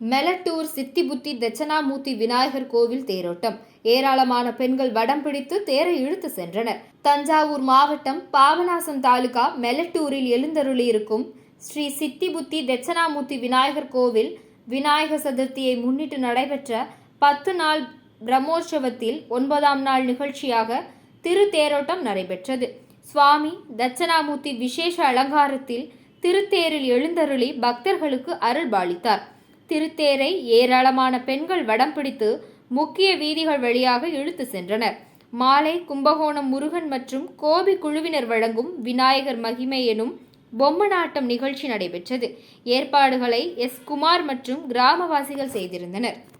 மெலட்டூர் சித்திபுத்தி தட்சணாமூர்த்தி விநாயகர் கோவில் தேரோட்டம். ஏராளமான பெண்கள் வடம் பிடித்து தேரை இழுத்து சென்றனர். தஞ்சாவூர் மாவட்டம் பாபநாசம் தாலுகா மெலட்டூரில் எழுந்தருளியிருக்கும் ஸ்ரீ சித்திபுத்தி தட்சணாமூர்த்தி விநாயகர் கோவில் விநாயகர் சதுர்த்தியை முன்னிட்டு நடைபெற்ற பத்து நாள் பிரம்மோற்சவத்தில் ஒன்பதாம் நாள் நிகழ்ச்சியாக திருத்தேரோட்டம் நடைபெற்றது. சுவாமி தட்சணாமூர்த்தி விசேஷ அலங்காரத்தில் திருத்தேரில் எழுந்தருளி பக்தர்களுக்கு அருள் பாலித்தார் திருத்தேரை ஏராளமான பெண்கள் வடம் பிடித்து முக்கிய வீதிகள் வழியாக இழுத்து சென்றனர். மாலை கும்பகோணம் முருகன் மற்றும் கோபி குழுவினர் வழங்கும் விநாயகர் மகிமை எனும் பொம்மனாட்டம் நிகழ்ச்சி நடைபெற்றது. ஏற்பாடுகளை எஸ். குமார் மற்றும் கிராமவாசிகள் செய்திருந்தனர்.